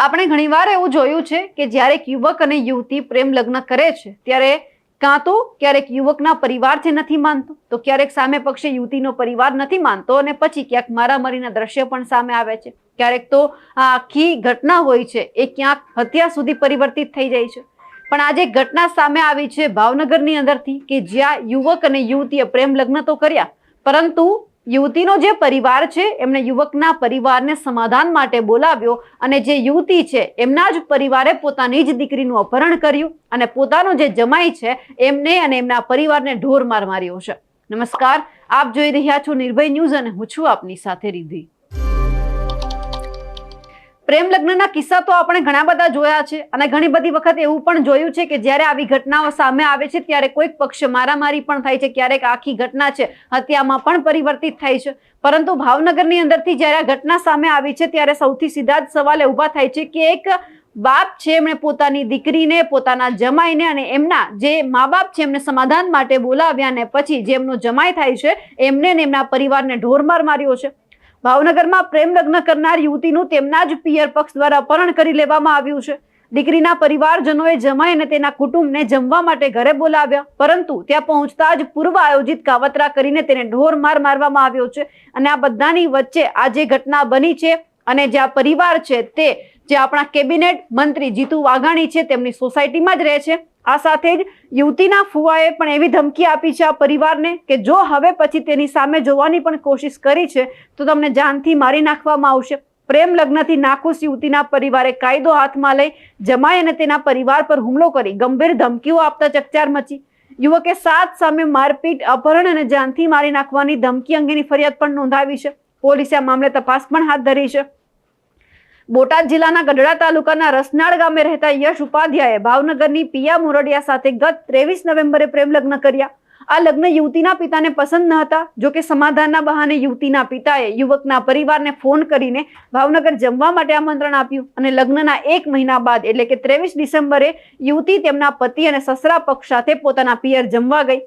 આપણે ઘણીવાર એવું જોયું છે કે જ્યારે યુવક અને યુવતી પ્રેમ લગ્ન કરે છે, ત્યારે કાં તો ક્યારેક યુવકના પરિવાર છે નથી માનતો, તો ક્યારેક સામે પક્ષે યુવતીનો પરિવાર નથી માનતો અને પછી ક્યાંક મારામારીના દ્રશ્ય પણ સામે આવે છે. ક્યારેક તો આ આખી ઘટના હોય છે, એ ક્યાંક હત્યા સુધી પરિવર્તિત થઈ જાય છે. પણ આજે ઘટના સામે આવી છે ભાવનગરની અંદરથી કે જ્યાં યુવક અને યુવતીએ પ્રેમ લગ્ન તો કર્યા, પરંતુ યુવતીનો જે પરિવાર છે, એમણે યુવકના પરિવારને સમાધાન માટે બોલાવ્યો અને જે યુવતી છે, એમના જ પરિવારે પોતાની જ દીકરીનું અપહરણ કર્યું અને પોતાનો જે જમાઈ છે, એમને અને એમના પરિવારને ઢોર માર માર્યો છે. નમસ્કાર, આપ જોઈ રહ્યા છો નિર્ભય ન્યૂઝ અને હું છું આપની સાથે રિધિ પ્રેમ લગ્નના કિસ્સા તો આપણે ઘણા બધા જોયા છે અને ઘણી બધી વખત એવું પણ જોયું છે કે જ્યારે આવી ઘટનાઓ સામે આવે છે ત્યારે કોઈક પક્ષ મારામારી પણ થાય છે, ક્યારેક આખી ઘટના છે, હત્યામાં પણ પરિવર્તિત થાય છે. પરંતુ ભાવનગરની અંદરથી જ્યારે આ ઘટના સામે આવી છે ત્યારે સૌથી સીધા જ સવાલ ઊભા થાય છે કે એક બાપ છે એમણે પોતાની દીકરીને, પોતાના જમાઈને અને એમના જે મા બાપ છે એમને સમાધાન માટે બોલાવ્યા ને પછી જે એમનો જમાઈ થાય છે, એમને ને એમના પરિવારને ઢોરમાર માર્યો છે. ભાવનગરમાં પ્રેમ લગ્ન કરનાર યુવતીનું તેમના જ પિયર પક્ષ દ્વારા અપહરણ કરી લેવામાં આવ્યું છે. દીકરીના પરિવારજનોએ જમાઈ અને તેના કુટુંબને જમવા માટે ઘરે બોલાવ્યા, પરંતુ ત્યાં પહોંચતા જ પૂર્વ આયોજિત કાવતરા કરીને તેને ઢોર માર મારવામાં આવ્યો છે. અને આ બધાની વચ્ચે આ જે ઘટના બની છે અને જે આ પરિવાર છે તે જે આપણા કેબિનેટ મંત્રી જીતુ વાઘાણી છે, તેમની સોસાયટીમાં જ રહે છે. આ સાથે જ યુવતીના ફુવાએ પણ એવી ધમકી આપી છે આ પરિવારને કે જો હવે પછી તેની સામે જોવાની પણ કોશિશ કરી છે, તો તમને જાનથી મારી નાખવામાં આવશે. પ્રેમ લગ્નથી નાખુશ યુવતીના પરિવારે કાયદો હાથમાં લઈ જમાઈ અને તેના પરિવાર પર હુમલો કરી, ગંભીર ધમકીઓ આપતા ચકચાર મચી. યુવકે સાત સામે મારપીટ, અપહરણ અને જાનથી મારી નાખવાની ધમકી અંગેની ફરિયાદ પણ નોંધાવી છે. પોલીસે આ મામલે તપાસ પણ હાથ ધરી છે. બોટાદ જિલ્લાના ગઢડા તાલુકાના રસનાળ ગામે રહેતા યશ ઉપાધ્યાયે ભાવનગરની પિયા મોરડિયા સાથે ગત ત્રેવીસ નવેમ્બરે પ્રેમ લગ્ન કર્યા. આ લગ્ન યુવતીના પિતાને પસંદ ન હતા. જો કે સમાધાનના બહાને યુવતીના પિતાએ યુવકના પરિવારને ફોન કરીને ભાવનગર જમવા માટે આમંત્રણ આપ્યું અને લગ્નના એક મહિના બાદ એટલે કે ત્રેવીસ ડિસેમ્બરે યુવતી તેમના પતિ અને સસરા પક્ષ સાથે પોતાના પિયર જમવા ગઈ.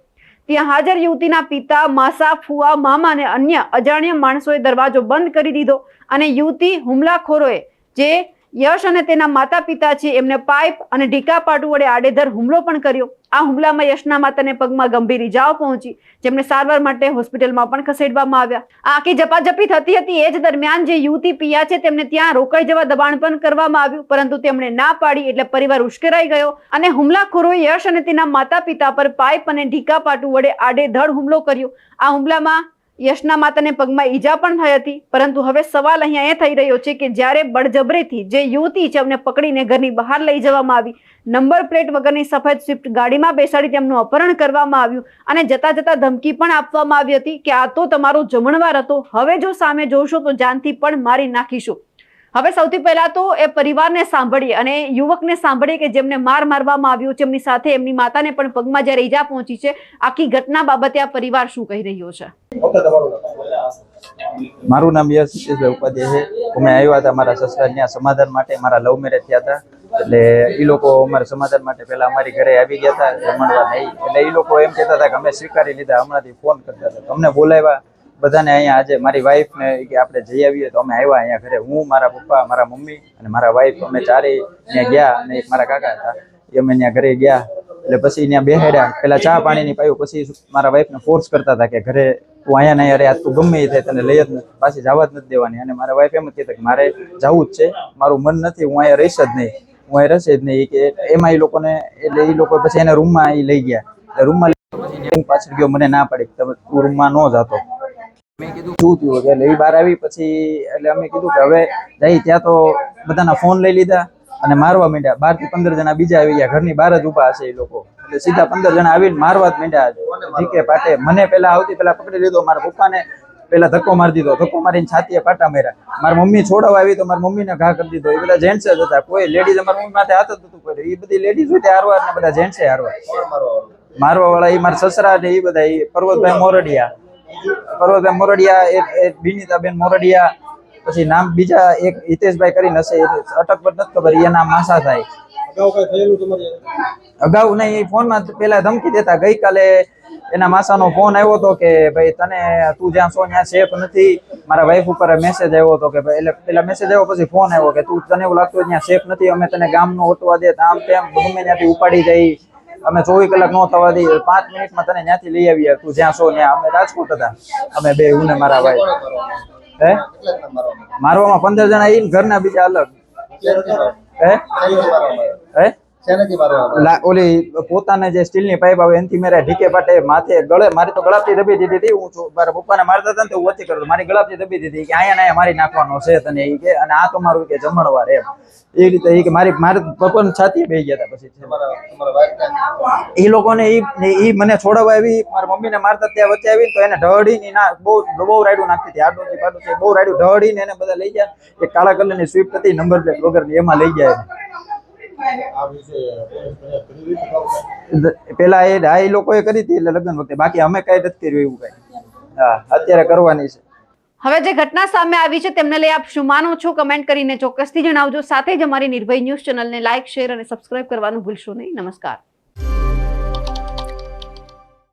ત્યાં હાજર યુવતીના પિતા, માસા, ફુવા, મામા અને અન્ય અજાણ્યા માણસોએ દરવાજો બંધ કરી દીધો અને યુવતી હુમલાખોરોએ જે યશ અને તેના માતા પિતા છે, એમને પાઇપ અને ઢીકા પાટુ વડે આડેધર હુમલો પણ કર્યો. આ હુમલામાં યશના માતાને પગમાં ગંભીર ઇજાઓ પહોંચી. જેમને સારવાર માટે હોસ્પિટલમાં પણ ખસેડવામાં આવ્યા. આ આખી ઝપાઝપી થતી હતી, એ જ દરમિયાન જે યુવતી પિયા છે, તેમને ત્યાં રોકાઈ જવા દબાણ પણ કરવામાં આવ્યું. પરંતુ તેમણે ના પાડી, એટલે પરિવાર ઉશ્કેરાઈ ગયો અને હુમલાખોરોએ યશ અને તેના માતા પિતા પર પાઇપ અને ઢીકા પાટુ વડે આડેધડ હુમલો કર્યો. આ હુમલામાં યશના માતાને પગમાં ઈજા પણ થઈ હતી, પરંતુ હવે સવાલ અહીંયા એ થઈ રહ્યો છે કે જ્યારે બળજબરીથી જે યુવતી છે એમને પકડીને ઘરની બહાર લઈ જવામાં આવી, નંબર પ્લેટ વગરની સફેદ સ્વિફ્ટ ગાડીમાં બેસાડી તેમનું અપહરણ કરવામાં આવ્યું અને જતા જતા ધમકી પણ આપવામાં આવી હતી કે આ તો તમારો જમણવાર હતો, હવે જો સામે જોશો તો જાનથી પણ મારી નાખીશું. હવે સૌથી પહેલા તો એ પરિવારને સાંભળીએ અને યુવકને સાંભળીએ કે જેમને માર મારવામાં આવ્યો છે, એમની સાથે એમની માતાને પણ પગમાં જ્યારે ઈજા પહોંચી છે, આખી ઘટના બાબતે આ પરિવાર શું કહી રહ્યો છે? મારું નામ યશ જીતેશભાઈ ઉપાધ્યાય છે. અમે આવ્યા હતા મારા સસરા ત્યાં સમાધાન માટે, મારા લવ મેરેજ થયા હતા. એટલે એ લોકો અમારા સમાધાન માટે પહેલા અમારી ઘરે આવી ગયા હતા જમણવા નહીં. એટલે એ લોકો એમ કહેતા હતા કે અમે સ્વીકારી લીધા, હમણાંથી ફોન કરતા હતા. અમને બોલાવ્યા, બધાને અહીંયા આજે મારી વાઈફને કે આપણે જઈ આવીએ. તો અમે આવ્યા અહીંયા ઘરે. હું, મારા પપ્પા, મારા મમ્મી અને મારા વાઈફ અમે ચારેય ત્યાં ગયા અને એક મારા કાકા હતા. એ અમે ત્યાં ઘરે ગયા. એટલે પછી ત્યાં બેહાડ્યા. પેલા ચા પાણીની પાયું, પછી મારા વાઈફને ફોર્સ કરતા હતા કે ઘરે તું અહીંયા નહીં, અરે આ તું ગમે એ થાય, તને લઈ જ નથી, પાછી જવા જ નથી દેવાની. અને મારા વાઈફ એમ જ કહેતા કે મારે જવું જ છે, મારું મન નથી, હું અહીંયા રહીશ જ નહીં. હું અહીં રહેશે જ નહીં. કે એમાં એ લોકોને, એટલે એ લોકો પછી એને રૂમમાં એ લઈ ગયા. એટલે રૂમમાં પછી પાછળ ગયો, મને ના પડે તમે તું રૂમમાં ન જતો. મેં કીધું શું થયું એટલે એ બહાર આવી, પછી એટલે અમે કીધું કે હવે જઈ, ત્યાં તો બધાના ફોન લઈ લીધા અને મારવા માંડ્યા. બારથી પંદર જણા બીજા આવી ગયા, ઘરની બહાર જ ઊભા હશે એ લોકો. એટલે સીધા પંદર જણા આવીને મારવા જ માંડ્યા જીકે પાટે મને પેલા આવતી પેલા પકડી લીધો મારા પપ્પાને પેલા ધક્કો મારી દીધો ધક્કો મારીને છાતીએ પાટા માર્યા. મારી મમ્મી છોડવા આવી તો મારી મમ્મીને ઘા કરી દીધો. એ બધા જેન્ટ્સ જ હતા. કોઈ લેડીઝ અમારી મમ્મી માથે હાથ જ નતું પડ્યું એ બધી લેડીઝ હોય તે હારવાર ને બધા જેન્ટ્સે હારવાર મારવા વાળા? એ મારા સસરા ને એ બધા. એ પર્વતભાઈ મોરડિયા. પર્વતભાઈ મોરડિયા એક બિનીતાબેન મોરડિયા પછી નામ બીજા એક હિતેશભાઈ કરીને હશે. અટક પર નથી ખબર એ નામ માસા થાય. અગાઉ નહીં ફોનમાં પેલા ધમકી દેતા. ગઈકાલે એના માસાનો ફોન આવ્યો હતો કે, ભાઈ, તને તું જ્યાં છો ત્યાં સેફ નથી. મારા વાઈફ ઉપર મેસેજ આવ્યો હતો કે, ભાઈ, એટલે પેલા મેસેજ આવ્યો, પછી ફોન આવ્યો કે, તું, તને એવું લાગતું ત્યાં સેફ નથી, અમે તને ગામનો ઓટવા દે આમ તેમ ગમે ત્યાંથી ઉપાડી જઈ અમે ચોવીસ કલાક નો થવા દઈએ પાંચ મિનિટમાં તને ત્યાંથી લઈ આવીએ. તું જ્યાં છો ત્યાં. અમે રાજકોટ હતા. અમે બે, હું ને મારા ભાઈ હે? મારવામાં પંદર જણા ઈ ઘરના બીજા અલગ. હે? હે? ઓલી પોતાને જે સ્ટીલની પાઇપ આવે એનથી મેરા ઢીકે પાટે માથે ગળે મારી તો ગળાપથી દબી દીધી હતી. હું મારા પપ્પાને મારતા હતા ને તો હું ઓછી કરતો મારી ગળાપથી દબી દીધી કે અહીંયા અહીંયા મારી નાખવાનો છે તને એ કે અને આ તો મારું કે જમણવાર એમ. એ રીતે એ કે મારી મારે પપ્પાની છાતી બે ગયા હતા પછી. એ લોકોને એ મને છોડાવવા આવી. મારા મમ્મીને મારતા ત્યાં વચ્ચે આવી તો એને ઢળીને ના બહુ બહુ રાયડું નાખતી હતી. આડું થી પાડું બહુ રાયડું ઢળીને એને બધા લઈ ગયા. એક કાળા કલરની સ્વીપ હતી નંબર પ્લેટ વગરની એમાં લઈ ગયા. પેલા એ, આ લોકોએ કરી હતી એટલે લગ્ન વખતે. બાકી અમે કઈ નથી કર્યું એવું કઈ. હા, અત્યારે કરવાની છે. હવે જે ઘટના સામે આવી છે, તેમને લઈ આપ શું માનો છો? કમેન્ટ કરીને ચોક્કસથી જણાવજો. સાથે જ અમારી નિર્ભય ન્યૂઝ ચેનલને લાઇક શેર અને સબસ્ક્રાઇબ કરવાનું ભૂલશો નહીં. નમસ્કાર.